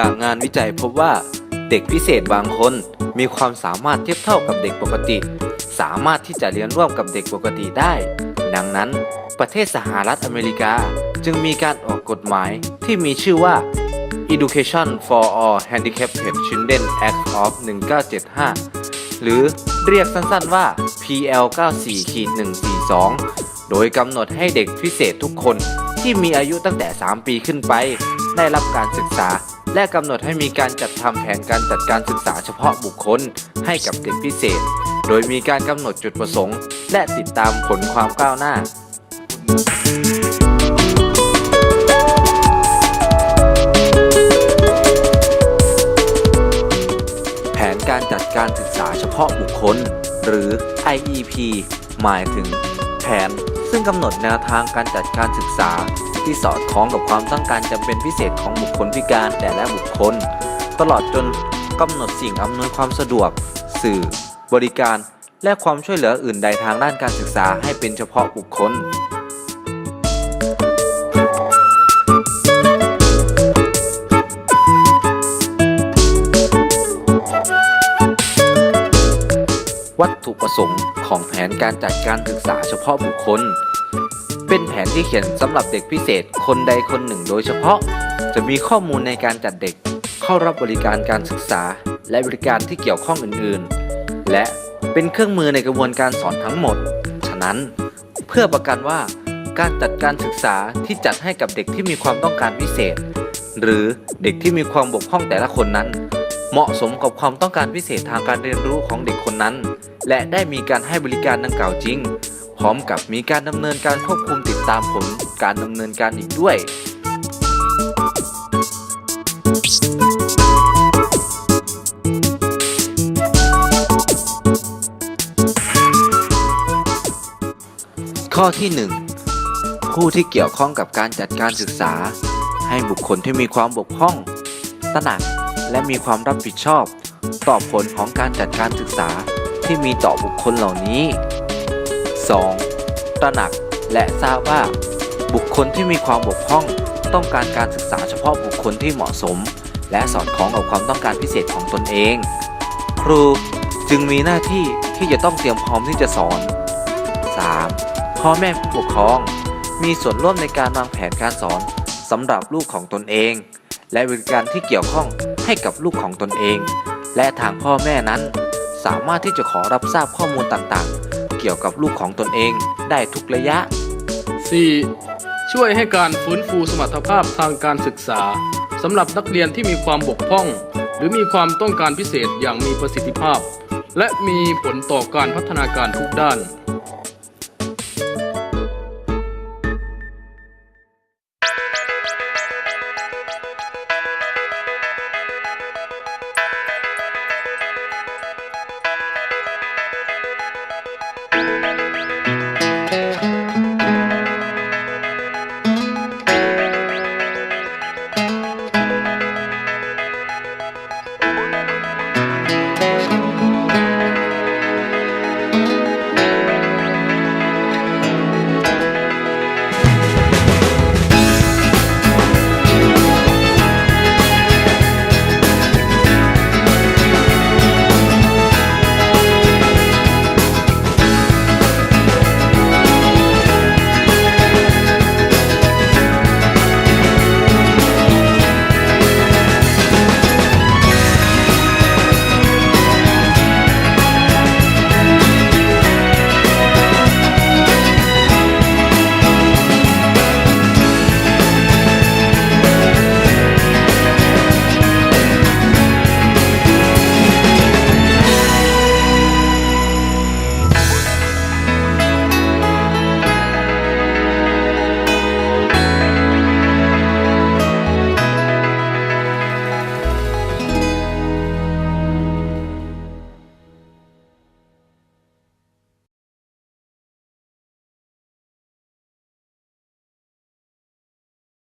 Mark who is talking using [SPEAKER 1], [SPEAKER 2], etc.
[SPEAKER 1] จากงานวิจัยพบว่าเด็กพิเศษบางคนมีความสามารถเทียบเท่ากับเด็กปกติ สามารถที่จะเรียนร่วมกับเด็กปกติได้ ดังนั้น ประเทศสหรัฐอเมริกาจึงมีการออกกฎหมายที่มีชื่อว่า Education for All Handicapped Children Act of 1975 หรือเรียกสั้นๆว่า PL 94-142 โดยกำหนดให้เด็กพิเศษทุกคนที่มีอายุตั้งแต่ 3 ปีขึ้นไป ได้รับการศึกษา และกำหนดให้มีการจัดทำแผนการจัดการศึกษาเฉพาะบุคคล ให้กับเด็กพิเศษ โดยมีการกำหนดจุดประสงค์ และติดตามผลความก้าวหน้าแผนการจัดการศึกษาเฉพาะบุคคล หรือ IEP หมายถึง แผน ซึ่งกำหนดแนวทางการจัดการศึกษา ที่สอดคล้องกับความต้องการจำเป็นพิเศษของบุคคลพิการแต่ละบุคคล ตลอดจนกำหนดสิ่งอำนวยความสะดวก สื่อ บริการ และความช่วยเหลืออื่นใดทางด้านการศึกษาให้เป็นเฉพาะบุคคลวัตถุประสงค์ของแผนการจัดการศึกษาเฉพาะบุคคล เป็นแผนที่เขียนสำหรับเด็กพิเศษคนใดคนหนึ่งโดยเฉพาะ จะมีข้อมูลในการจัดเด็ก เข้ารับบริการการศึกษา และบริการที่เกี่ยวข้องอื่นๆ และเป็นเครื่องมือในกระบวนการสอนทั้งหมด ฉะนั้นเพื่อประกันว่าการจัดการศึกษาที่จัดให้กับเด็กที่มีความต้องการพิเศษ หรือเด็กที่มีความบกพร่องแต่ละคนนั้น เหมาะสมกับความต้องการพิเศษทางการเรียนรู้ของเด็กคนนั้น และได้มีการให้บริการดังกล่าวจริง พร้อมกับมีการดำเนินการควบคุมติดตามผลการดำเนินการอีกด้วยข้อที่ 1 ผู้ที่เกี่ยวข้องกับการจัดการศึกษา ให้บุคคลที่มีความบกพร่อง ตระหนักและมีความรับผิดชอบ ต่อผลของการจัดการศึกษาที่มีต่อบุคคลเหล่านี้ 2. ตระหนักและทราบว่า บุคคลที่มีความบกพร่องต้องการการศึกษาเฉพาะบุคคลที่เหมาะสม และสอดคล้องกับความต้องการพิเศษของตนเอง ครูจึงมีหน้าที่ที่จะต้องเตรียมพร้อมที่จะสอน 3. พ่อแม่ผู้ปกครอง มีส่วนร่วมในการวางแผนการสอนสำหรับลูกของตนเอง และบริการที่เกี่ยวข้องให้กับลูกของตนเอง และทางพ่อแม่นั้น สามารถที่จะขอรับทราบข้อมูลต่างๆ เกี่ยวกับลูกของตนเองได้ทุกระยะ
[SPEAKER 2] 4. ช่วยให้การฟื้นฟูสมรรถภาพทางการศึกษาสำหรับนักเรียนที่มีความบกพร่อง หรือมีความต้องการพิเศษอย่างมีประสิทธิภาพ และมีผลต่อการพัฒนาการทุกด้าน